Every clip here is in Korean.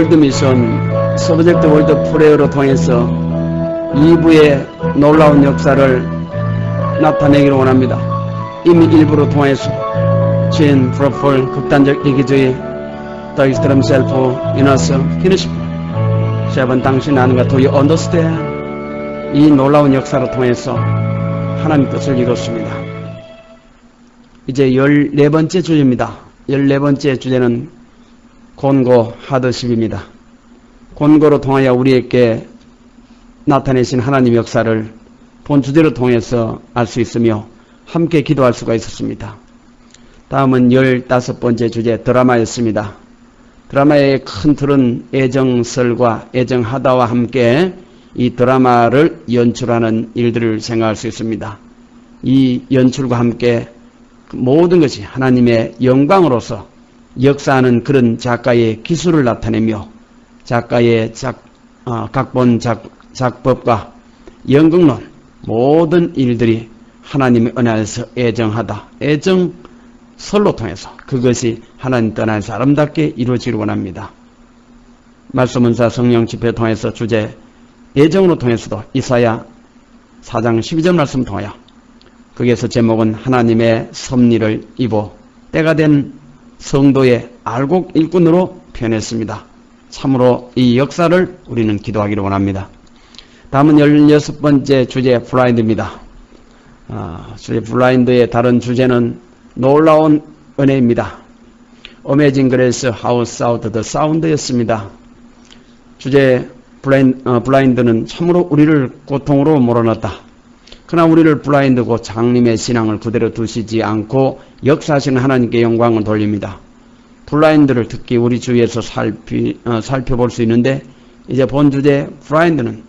월드 미션 서브젝트 월드 프레어로 통해서 2부의 놀라운 역사를 나타내기를 원합니다. 이미 일부로 통해서 진, 프로폴, 극단적 이기주의, 더 익스트럼 셀프, 이너스, 피니시프 세번 당신 do you understand? 이 놀라운 역사를 통해서 하나님 뜻을 이뤘습니다. 이제 14번째 주제입니다. 14번째 주제는 곤고 하드십입니다. 곤고로 통하여 우리에게 나타내신 하나님 역사를 본 주제를 통해서 알 수 있으며 함께 기도할 수가 있었습니다. 다음은 15번째 주제 드라마였습니다. 드라마의 큰 틀은 애정설과 애정하다와 함께 이 드라마를 연출하는 일들을 생각할 수 있습니다. 이 연출과 함께 모든 것이 하나님의 영광으로서 역사하는 그런 작가의 기술을 나타내며 작가의 작, 어, 각본 작, 작법과 연극론 모든 일들이 하나님의 은혜 안에서 애정하다. 애정 설로 통해서 그것이 하나님 떠나서 아름답게 이루어지길 원합니다. 말씀은사 성령 집회 통해서 주제 애정으로 통해서도 이사야 4장 12절 말씀 통하여 거기에서 제목은 하나님의 섭리를 입어 때가 된 성도의 알곡 일꾼으로 표현했습니다. 참으로 이 역사를 우리는 기도하기를 원합니다. 다음은 16번째 주제 블라인드입니다. 아, 주제 블라인드의 다른 주제는 놀라운 은혜입니다. 어메이징 그레이스 하우스 아웃 더 사운드였습니다. 주제 어, 블라인드는 참으로 우리를 고통으로 몰아넣었다. 그러나 우리를 블라인드고 장님의 신앙을 그대로 두시지 않고 역사하시는 하나님께 영광을 돌립니다. 블라인드를 특히 우리 주위에서 살피, 어, 살펴볼 수 있는데 이제 본 주제 블라인드는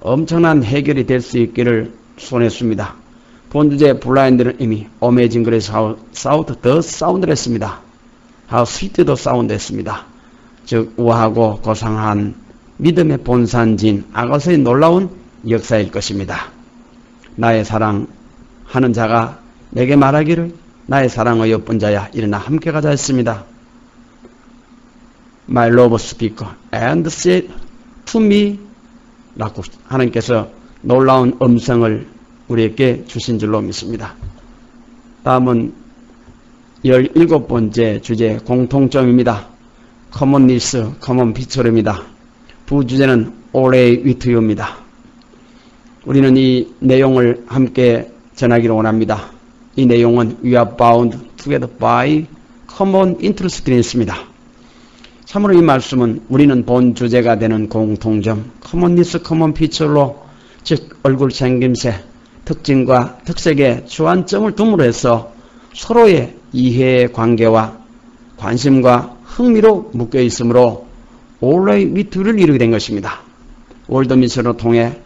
엄청난 해결이 될 수 있기를 소원했습니다. 본 주제 블라인드는 이미 어메이징 그레이스 하우 사우트 더 사운드를 했습니다. 하우 스위트 더 사운드 했습니다. 즉 우아하고 고상한 믿음의 본산진 아가서의 놀라운 역사일 것입니다. 나의 사랑 하는 자가 내게 말하기를 나의 사랑의 예쁜 자야 일어나 함께 가자 했습니다. My love speaker and said to me 라고 하나님께서 놀라운 음성을 우리에게 주신 줄로 믿습니다. 다음은 17번째 주제 공통점입니다. 커먼 니스, 커먼 피처입니다. 부주제는 올해의 위트유입니다. 우리는 이 내용을 함께 전하기를 원합니다. 이 내용은 We are bound together by common interest 있습니다. 참으로 이 말씀은 우리는 본 주제가 되는 공통점, 커먼니스, 커먼 피처로 즉 얼굴 생김새, 특징과 특색에 주안점을 둠으로 해서 서로의 이해의 관계와 관심과 흥미로 묶여 있으므로 올라의 위트를 이루게 된 것입니다. 월드미션을 통해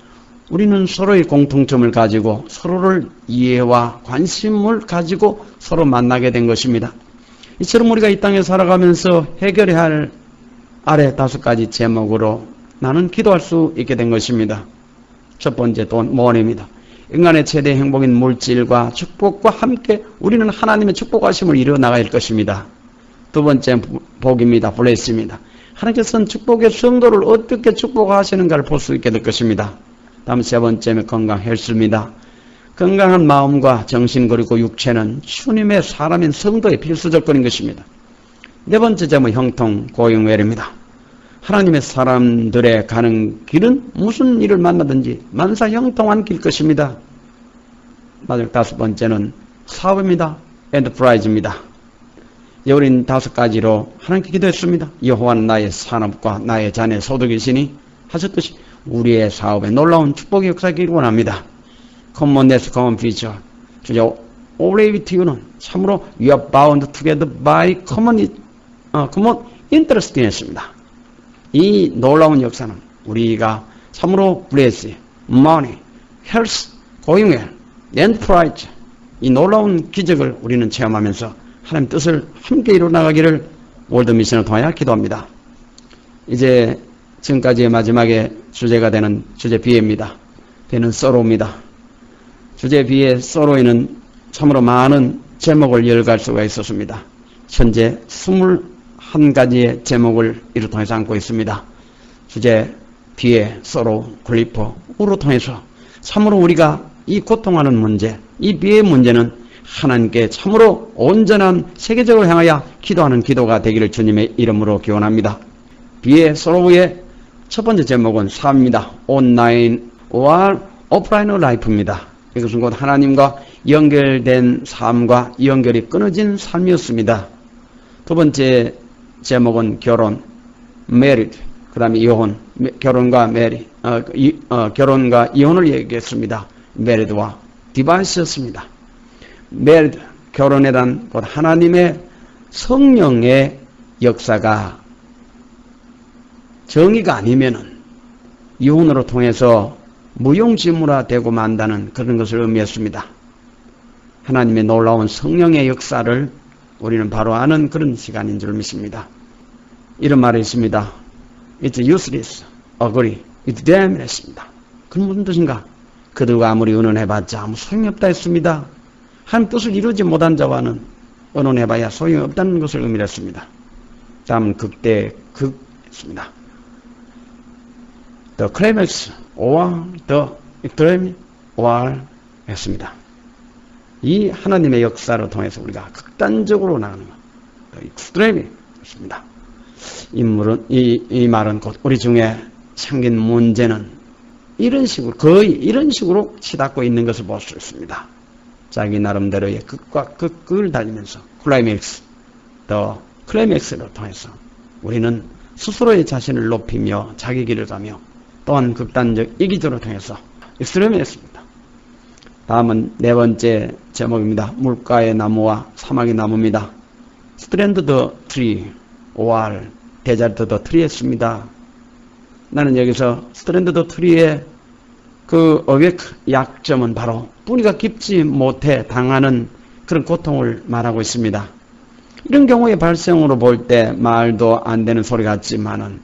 우리는 서로의 공통점을 가지고 서로를 이해와 관심을 가지고 서로 만나게 된 것입니다. 이처럼 우리가 이 땅에 살아가면서 해결해야 할 아래 다섯 가지 제목으로 나는 기도할 수 있게 된 것입니다. 첫 번째 돈, 모원입니다. 인간의 최대 행복인 물질과 축복과 함께 우리는 하나님의 축복하심을 이루어 나갈 것입니다. 두 번째 복입니다. 블레스입니다. 하나님께서는 축복의 성도를 어떻게 축복하시는가를 볼 수 있게 될 것입니다. 다음 세 번째는 건강 헬스입니다. 건강한 마음과 정신 그리고 육체는 주님의 사람인 성도의 필수 조건인 것입니다. 네 번째 점은 형통 고용외입니다. 하나님의 사람들의 가는 길은 무슨 일을 만나든지 만사 형통한 길 것입니다. 마지막 다섯 번째는 사업입니다. 엔터프라이즈입니다. 우린 다섯 가지로 하나님께 기도했습니다. 여호와는 나의 산업과 나의 자녀 소득이시니 하셨듯이 우리의 사업에 놀라운 축복의 역사기를 원합니다. 커먼네스 커먼 피처 주저 올레이비티유는 참으로 we are bound together by common, 어, common interest였습니다. 이 놀라운 역사는 우리가 참으로 블레스, money, health, going enterprise 이 놀라운 기적을 우리는 체험하면서 하나님 뜻을 함께 이루어 나가기를 월드 미션을 통하여 기도합니다. 이제 지금까지의 마지막에 주제가 되는 주제 비애입니다. 되는 서로입니다. 주제 비애 서로에는 참으로 많은 제목을 열갈 수가 있었습니다. 현재 21한 가지의 제목을 이를 통해서 안고 있습니다. 주제 뒤에 서로 글리퍼 우로 통해서 참으로 우리가 이 고통하는 문제, 이 비의 문제는 하나님께 참으로 온전한 세계적으로 향하여 기도하는 기도가 되기를 주님의 이름으로 기원합니다. 비의 서로의 첫 번째 제목은 삶입니다. 온라인 or 오프라인 라이프입니다. 이것은 곧 하나님과 연결된 삶과 연결이 끊어진 삶이었습니다. 두 번째 제목은 결혼, marriage, 그 다음에 이혼, 결혼과 메리, 어, 이, 어, 결혼과 이혼을 얘기했습니다. 메리드와 디바이스였습니다. 메리드, 결혼에 대한 곧 하나님의 성령의 역사가 정의가 아니면은 이혼으로 통해서 무용지물화 되고 만다는 그런 것을 의미했습니다. 하나님의 놀라운 성령의 역사를 우리는 바로 아는 그런 시간인 줄 믿습니다. 이런 말이 있습니다. It's useless, agree, it's damn 했습니다. 그 무슨 뜻인가? 그들과 아무리 의논해봤자 아무 소용이 없다 했습니다. 한 뜻을 이루지 못한 자와는 의논해봐야 소용이 없다는 것을 의미했습니다. 다음은 극대 극했습니다. The climax or the extreme or 했습니다. 이 하나님의 역사를 통해서 우리가 극단적으로 나가는 것, the extreme 였습니다. 인물은 이, 이 말은 곧 우리 중에 생긴 문제는 이런 식으로 거의 이런 식으로 치닫고 있는 것을 볼 수 있습니다. 자기 나름대로의 극과 극을 달리면서 클라이맥스, 더 클라이맥스를 통해서 우리는 스스로의 자신을 높이며 자기 길을 가며 또한 극단적 이기적으로 통해서 익스트림했습니다. 다음은 네 번째 제목입니다. 물가의 나무와 사막의 나무입니다. 스트랜드 더 트리, 오알, 데자르트 더 트리였습니다. 나는 여기서 스트랜드 더 트리의 그 어획 약점은 바로 뿌리가 깊지 못해 당하는 그런 고통을 말하고 있습니다. 이런 경우의 발생으로 볼 때 말도 안 되는 소리 같지만은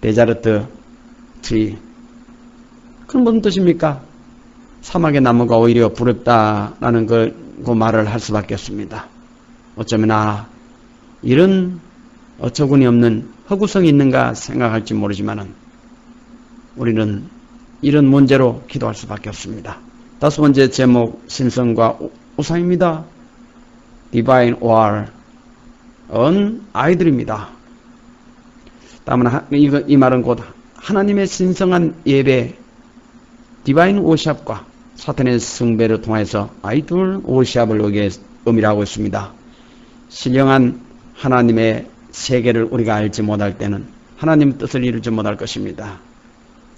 데자르트 트리 그건 무슨 뜻입니까? 사막의 나무가 오히려 부럽다라는 그, 그 말을 할 수밖에 없습니다. 어쩌면 아 이런 어처구니 없는 허구성이 있는가 생각할지 모르지만은 우리는 이런 문제로 기도할 수밖에 없습니다. 다섯 번째 제목 신성과 우상입니다. Divine War 은 아이들입니다. 다음은 이, 이 말은 곧 하나님의 신성한 예배 디바인 오샵과 사탄의 승배를 통해서 아이돌 오샵을 의미를 하고 있습니다. 신령한 하나님의 세계를 우리가 알지 못할 때는 하나님 뜻을 이루지 못할 것입니다.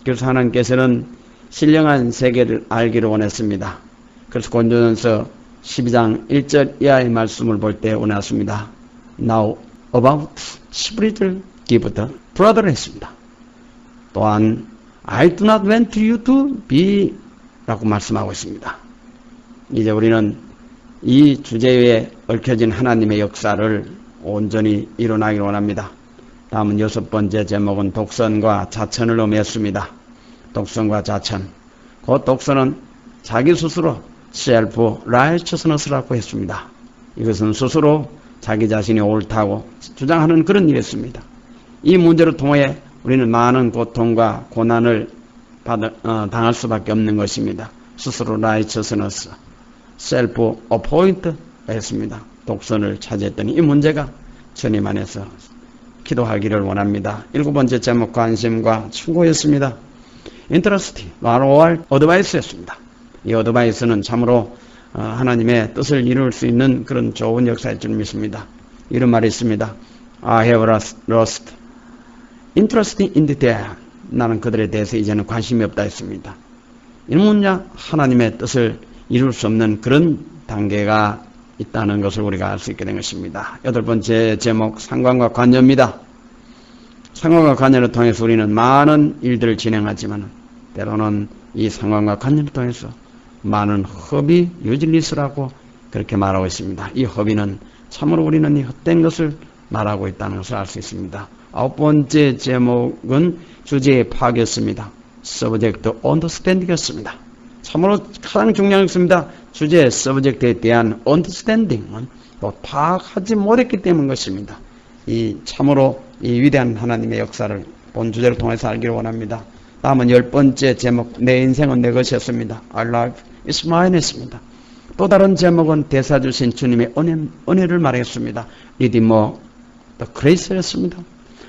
그래서 하나님께서는 신령한 세계를 알기를 원했습니다. 그래서 곤조전서 12장 1절 이하의 말씀을 볼 때 원했습니다. Now about spiritual gift brother 했습니다. 또한 I do not want you to be 라고 말씀하고 있습니다. 이제 우리는 이 주제에 얽혀진 하나님의 역사를 온전히 일어나기를 원합니다. 다음은 여섯 번째 제목은 독선과 자천을 의미했습니다. 독선과 자천. 그 독선은 자기 스스로 self righteousness라고 했습니다. 이것은 스스로 자기 자신이 옳다고 주장하는 그런 일이었습니다. 이 문제를 통해 우리는 많은 고통과 고난을 받아, 어, 당할 수밖에 없는 것입니다. 스스로 righteousness, self appoint 했습니다. 독선을 차지했더니 이 문제가 주님 안에서 기도하기를 원합니다. 일곱 번째 제목 관심과 충고였습니다. 인터러스티, 마로알 어드바이스였습니다. 이 어드바이스는 참으로 어, 하나님의 뜻을 이룰 수 있는 그런 좋은 역사일 줄 믿습니다. 이런 말이 있습니다. I have lost interest in the dead. 나는 그들에 대해서 이제는 관심이 없다 했습니다. 이는 뭐냐? 하나님의 뜻을 이룰 수 없는 그런 단계가 있다는 것을 우리가 알 수 있게 된 것입니다. 여덟 번째 제목 상관과 관여입니다. 상관과 관여를 통해서 우리는 많은 일들을 진행하지만 때로는 이 상관과 관여를 통해서 많은 허비 유질리스라고 그렇게 말하고 있습니다. 이 허비는 참으로 우리는 이 헛된 것을 말하고 있다는 것을 알 수 있습니다. 아홉 번째 제목은 주제의 파악이었습니다. 서브젝트 언더스탠딩이었습니다. 참으로 가장 중요한 것입니다. 주제 서브젝트에 대한 언더스탠딩은 또 파악하지 못했기 때문 것입니다. 이 참으로 이 위대한 하나님의 역사를 본 주제를 통해서 알기를 원합니다. 다음은 열 번째 제목 내 인생은 내 것이었습니다. Our life is mine였습니다. 또 다른 제목은 대사 주신 주님의 은혜, 은혜를 말했습니다. 리디머 the grace였습니다.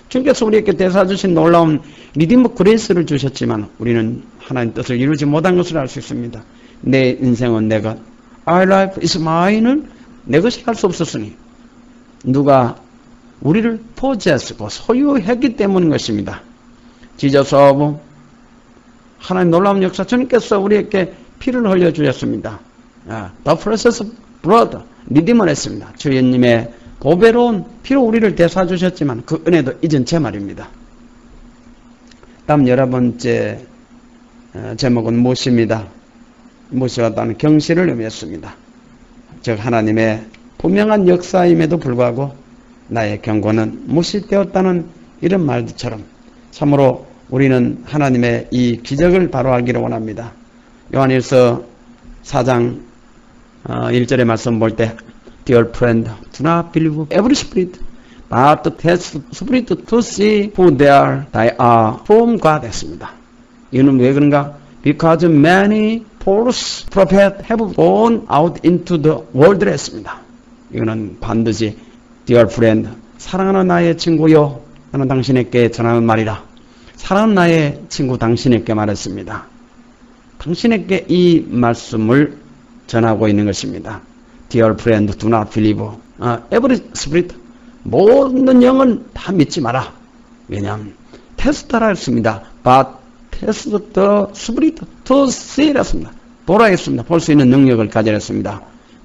주님께서 우리에게 대사 주신 놀라운 리디머 그레이스를 주셨지만 우리는 하나님 뜻을 이루지 못한 것을 알 수 있습니다. 내 인생은 내 것. Our life is mine을 내 것이 할 수 없었으니 누가 우리를 포제했고 소유했기 때문인 것입니다. 지저서 하나님 놀라운 역사 주님께서 우리에게 피를 흘려 주셨습니다. 아, The precious blood 리디머를 했습니다. 주예님의 보배로운 피로 우리를 대사 주셨지만 그 은혜도 잊은 채 말입니다. 다음 열한 번째 어, 제목은 무엇입니다. 무엇이가 다는 경시를 의미했습니다. 즉 하나님의 분명한 역사임에도 불구하고 나의 경고는 무시되었다는 이런 말처럼 참으로 우리는 하나님의 이 기적을 바로 알기를 원합니다. 요한일서 4장 1절의 말씀 볼 때 Dear friend, do not believe every spirit, but test spirit to see who they are, they are from God 했습니다. 이는 왜 그런가? Because many false prophets have gone out into the world 했습니다. 이거는 반드시 Dear friend, 사랑하는 나의 친구요, 나는 당신에게 전하는 말이라. 사랑하는 나의 친구 당신에게 말했습니다. 당신에게 이 말씀을 전하고 있는 것입니다. Dear friend, do not believe. 아, every spirit, 모든 영은 다 믿지 마라. 왜냐하면 테스트라 했습니다. But test the spirit to see 했습니다. 보라 했습니다. 볼 수 있는 능력을 가지라 했습니다.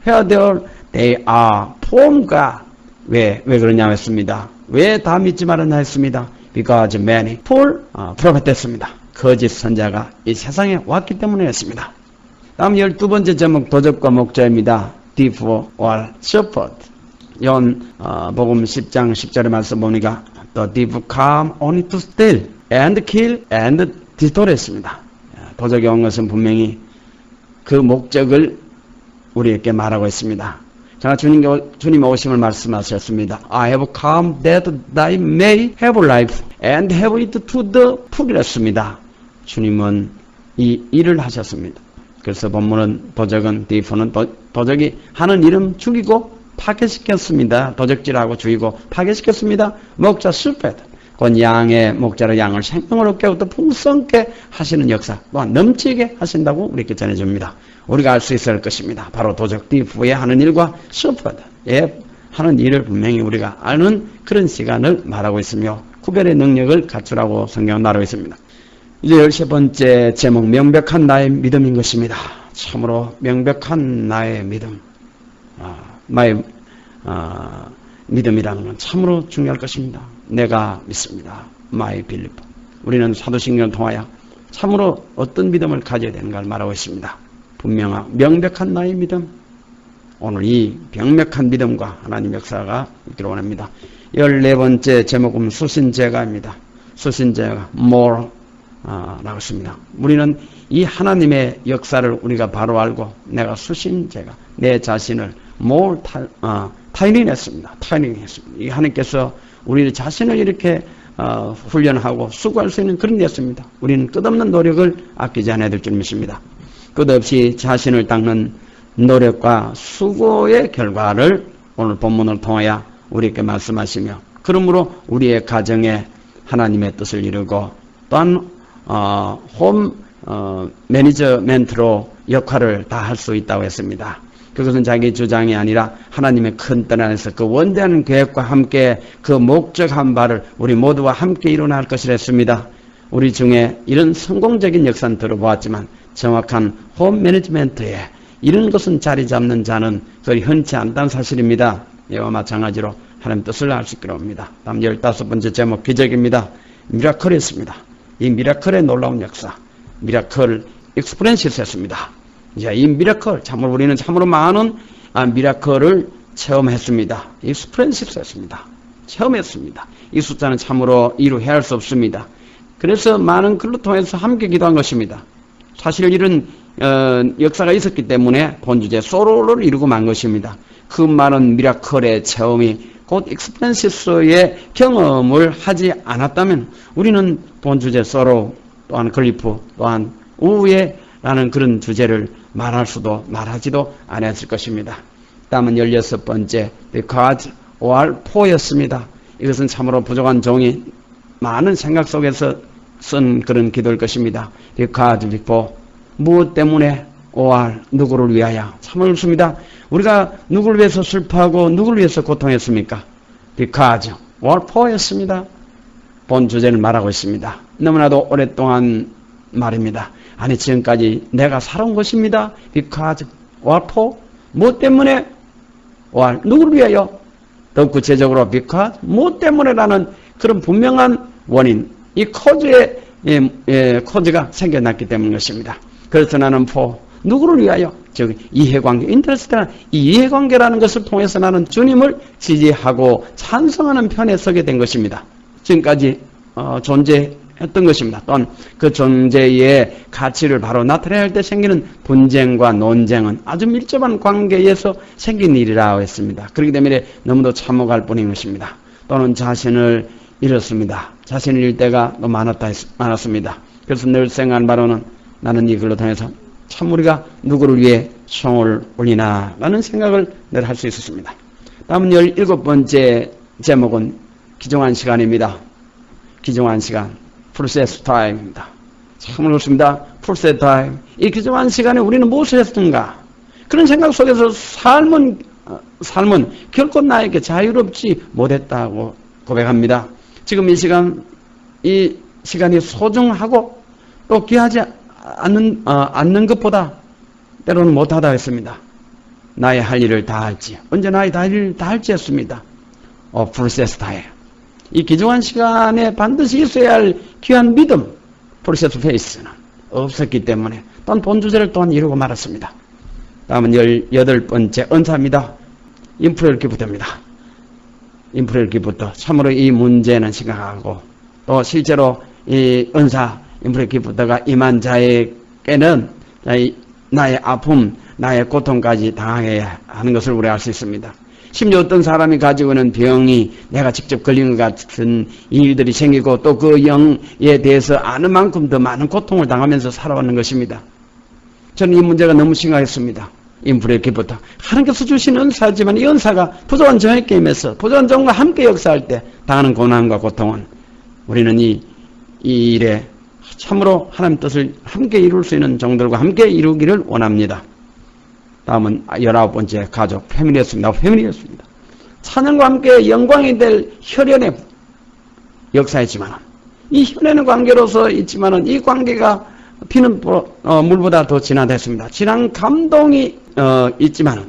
Where there they are God. 왜, 왜 그러냐 했습니다. 왜 다 믿지 말았냐 했습니다. Because many false 어, prophet 했습니다. 거짓 선자가 이 세상에 왔기 때문에 했습니다. 다음 열두 번째 제목 도적과 목자입니다. Thief or shepherd. 연 어, 복음 10장 10절의 말씀 보니까 The thief come only to steal and kill and destroy 했습니다. 도적이 온 것은 분명히 그 목적을 우리에게 말하고 있습니다. 자, 주님, 주님 오심을 말씀하셨습니다. I have come that thy may have life and have it to the full이었습니다. 주님은 이 일을 하셨습니다. 그래서 본문은 도적은 디프는 도 적이 하는 일은 죽이고 파괴시켰습니다. 도적질하고 죽이고 파괴시켰습니다. 목자 실패. 곧 양의 목자로 양을 생명으로 깨우고 풍성케 하시는 역사 또한 넘치게 하신다고 우리에게 전해줍니다. 우리가 알 수 있을 것입니다. 바로 도적 디프에 하는 일과 슈퍼드에 하는 일을 분명히 우리가 아는 그런 시간을 말하고 있으며 구별의 능력을 갖추라고 성경은 말하고 있습니다. 이제 열세 번째 제목 명백한 나의 믿음인 것입니다. 참으로 명백한 나의 믿음. 아, 나의 아, 믿음이라는 건 참으로 중요할 것입니다. 내가 믿습니다. 마이 빌리프. 우리는 사도신경을 통하여 참으로 어떤 믿음을 가져야 되는가를 말하고 있습니다. 분명한 명백한 나의 믿음. 오늘 이 명백한 믿음과 하나님 역사가 있기를 원합니다. 열네 번째 제목은 수신제가입니다. 수신제가 more 아, 했습니다. 우리는 이 하나님의 역사를 우리가 바로 알고 내가 수신 제가 내 자신을 more 타, 어, 타이닝했습니다. 타이닝했습니다. 이 하나님께서 우리 자신을 이렇게 어, 훈련하고 수고할 수 있는 그런 데였습니다. 우리는 끝없는 노력을 아끼지 않아야 될 줄 믿습니다. 끝없이 자신을 닦는 노력과 수고의 결과를 오늘 본문을 통하여 우리에게 말씀하시며 그러므로 우리의 가정에 하나님의 뜻을 이루고 또한 어, 홈 어, 매니저멘트로 역할을 다 할 수 있다고 했습니다. 그것은 자기 주장이 아니라 하나님의 큰 뜻 안에서 그 원대한 계획과 함께 그 목적한 바를 우리 모두와 함께 일어날 것이라 했습니다. 우리 중에 이런 성공적인 역사는 들어보았지만 정확한 홈 매니지멘트에 이런 것은 자리 잡는 자는 거의 흔치 않다는 사실입니다. 이와 마찬가지로 하나님 뜻을 알 수 있기로 합니다. 다음 열다섯 번째 제목 기적입니다. 미라클이었습니다. 이 미라클의 놀라운 역사, 미라클 익스프렌시스였습니다. 이제 이 미라클, 참으로 우리는 참으로 많은 아, 미라클을 체험했습니다. 익스프렌시스였습니다. 체험했습니다. 이 숫자는 참으로 이루 헤아릴 수 없습니다. 그래서 많은 글로 통해서 함께 기도한 것입니다. 사실 이런 어, 역사가 있었기 때문에 본주제 소로를 이루고 만 것입니다. 그 많은 미라클의 체험이 곧 익스펜시스의 경험을 하지 않았다면 우리는 본 주제 서로 또한 글리프 또한 우애라는 그런 주제를 말할 수도 말하지도 않았을 것입니다. 다음은 16번째 because or for였습니다. 이것은 참으로 부족한 종이 많은 생각 속에서 쓴 그런 기도일 것입니다. because before 무엇 때문에 or 누구를 위하여 참 어렵습니다. 우리가 누구를 위해서 슬퍼하고 누구를 위해서 고통했습니까? because or for였습니다. 본 주제를 말하고 있습니다. 너무나도 오랫동안 말입니다. 아니 지금까지 내가 살아온 것입니다. because for 무엇 때문에 or 누구를 위하여 더 구체적으로 because 무엇 때문에라는 그런 분명한 원인 이 코즈의 예, 예, 코즈가 생겨났기 때문인 것입니다. 그래서 나는 for 누구를 위하여 즉 이해관계 인터스트라는 이해관계라는 것을 통해서 나는 주님을 지지하고 찬성하는 편에 서게 된 것입니다. 지금까지 어, 존재했던 것입니다. 또한 그 존재의 가치를 바로 나타내야 할 때 생기는 분쟁과 논쟁은 아주 밀접한 관계에서 생긴 일이라고 했습니다. 그렇기 때문에 너무도 참혹할 뿐인 것입니다. 또는 자신을 잃었습니다. 자신을 잃을 때가 너무 많았다, 많았습니다. 그래서 늘 생각한 바로는 나는 이 글로 통해서 참 우리가 누구를 위해 성을 올리나 라는 생각을 늘 할 수 있었습니다. 다음은 17번째 제목은 기종한 시간입니다. 기종한 시간, 프로세스 타임입니다. 참 어렵습니다. 프로세스 타임. 이 기종한 시간에 우리는 무엇을 했던가? 그런 생각 속에서 삶은, 어, 삶은 결코 나에게 자유롭지 못했다고 고백합니다. 지금 이 시간, 이 시간이 소중하고 또 귀하지 않는, 어, 않는 것보다 때로는 못하다 했습니다. 나의 할 일을 다 할지, 언제 나의 할 일을 다 할지 했습니다. 어, 프로세스 타임. 이 기중한 시간에 반드시 있어야 할 귀한 믿음, 프로세스 페이스는 없었기 때문에 또한 본 주제를 또한 이루고 말았습니다. 다음은 18번째 은사입니다. 인프레를 기부터입니다. 인프레를 기부터 참으로 이 문제는 심각하고 또 실제로 이 은사 인프레 기부터가 임한 자에게는 나의 아픔, 나의 고통까지 당하게 하는 것을 우리가 알수 있습니다. 심지어 어떤 사람이 가지고 있는 병이 내가 직접 걸린 것 같은 일들이 생기고 또 그 영에 대해서 아는 만큼 더 많은 고통을 당하면서 살아왔는 것입니다. 저는 이 문제가 너무 심각했습니다. 인프레 기부터. 하나님께서 주신 은사지만 이 은사가 부족한 정의 게임에서 부족한 정과 함께 역사할 때 당하는 고난과 고통은 우리는 이, 이 일에 참으로 하나님 뜻을 함께 이룰 수 있는 종들과 함께 이루기를 원합니다. 다음은 열아홉 번째 가족 패밀리였습니다. 패밀리였습니다. 찬양과 함께 영광이 될 혈연의 역사였지만 이 혈연의 관계로서 있지만은 이 관계가 피는 어, 물보다 더 진하됐습니다. 진한 감동이 어, 있지만은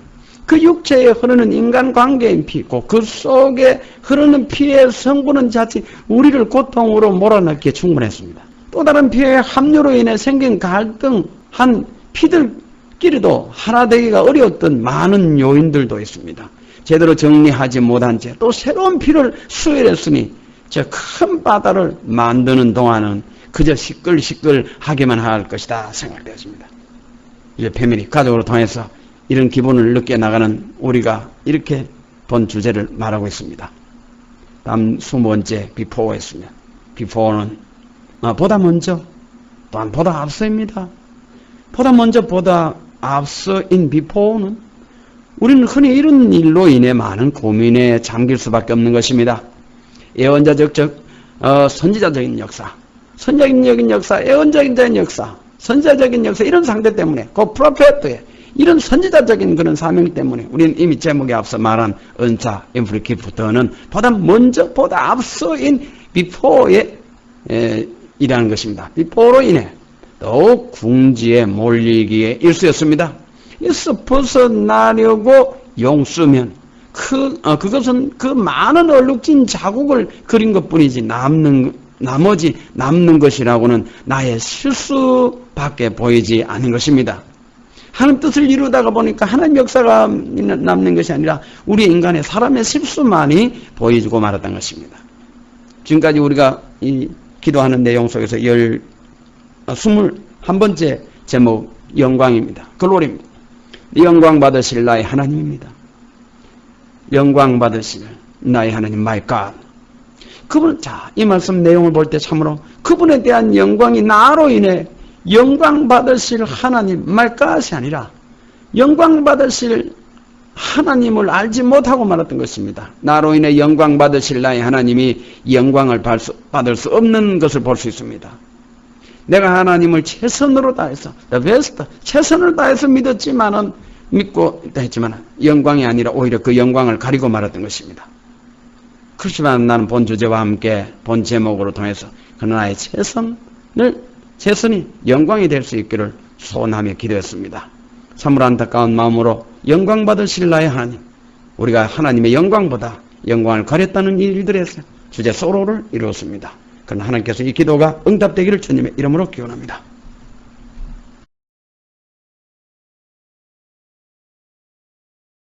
그 육체에 흐르는 인간 관계인 피고 그 속에 흐르는 피의 성분은 자칫 우리를 고통으로 몰아넣기에 충분했습니다. 또 다른 피의 합류로 인해 생긴 갈등한 피들 끼리도 하나 되기가 어려웠던 많은 요인들도 있습니다. 제대로 정리하지 못한 채 또 새로운 피를 수혈했으니 저 큰 바다를 만드는 동안은 그저 시끌시끌하게만 할 것이다 생각되었습니다. 이제 패밀리 가족으로 통해서 이런 기분을 느껴 나가는 우리가 이렇게 본 주제를 말하고 있습니다. 다음 20번째 비포어였습니다. 비포어는 아, 보다 먼저 또한 보다 앞서입니다. 보다 먼저 보다 앞서인 비포는 우리는 흔히 이런 일로 인해 많은 고민에 잠길 수밖에 없는 것입니다. 예언자적 즉 어, 선지자적인 역사, 선적인 역사, 예언적인 역사, 선지자적인 역사 이런 상대 때문에 그 프로페트의 이런 선지자적인 그런 사명 때문에 우리는 이미 제목에 앞서 말한 은사 인프리키부터는 보다 먼저 보다 앞서인 비포의 이라는 것입니다. 비포로 인해 더욱 궁지에 몰리기에 일쑤였습니다. 이서 벗어나려고 용수면 그, 어, 그것은 그 많은 얼룩진 자국을 그린 것 뿐이지 남는, 나머지 남는 것이라고는 나의 실수밖에 보이지 않는 것입니다. 하나님 뜻을 이루다가 보니까 하나님 역사가 남는 것이 아니라 우리 인간의 사람의 실수만이 보이고 말았던 것입니다. 지금까지 우리가 이 기도하는 내용 속에서 열, 어, 스물 한 번째 제목, 영광입니다. 글로리입니다. 영광 받으실 나의 하나님입니다. 영광 받으실 나의 하나님 마이 갓. 그분 자, 이 말씀 내용을 볼 때 참으로 그분에 대한 영광이 나로 인해 영광 받으실 하나님 말갓이 아니라 영광 받으실 하나님을 알지 못하고 말았던 것입니다. 나로 인해 영광 받으실 나의 하나님이 영광을 받을 수 없는 것을 볼 수 있습니다. 내가 하나님을 최선으로 다해서 the best 최선을 다해서 믿었지만은 믿고 있다 했지만 영광이 아니라 오히려 그 영광을 가리고 말았던 것입니다. 그렇지만 나는 본 주제와 함께 본 제목으로 통해서 그 나의 최선을 최선이 영광이 될 수 있기를 소원하며 기도했습니다. 참으로 안타까운 마음으로 영광 받으실 나의 하나님 우리가 하나님의 영광보다 영광을 가렸다는 일들에서 주제 소로를 이루었습니다. 그러나 하나님께서 이 기도가 응답되기를 주님의 이름으로 기원합니다.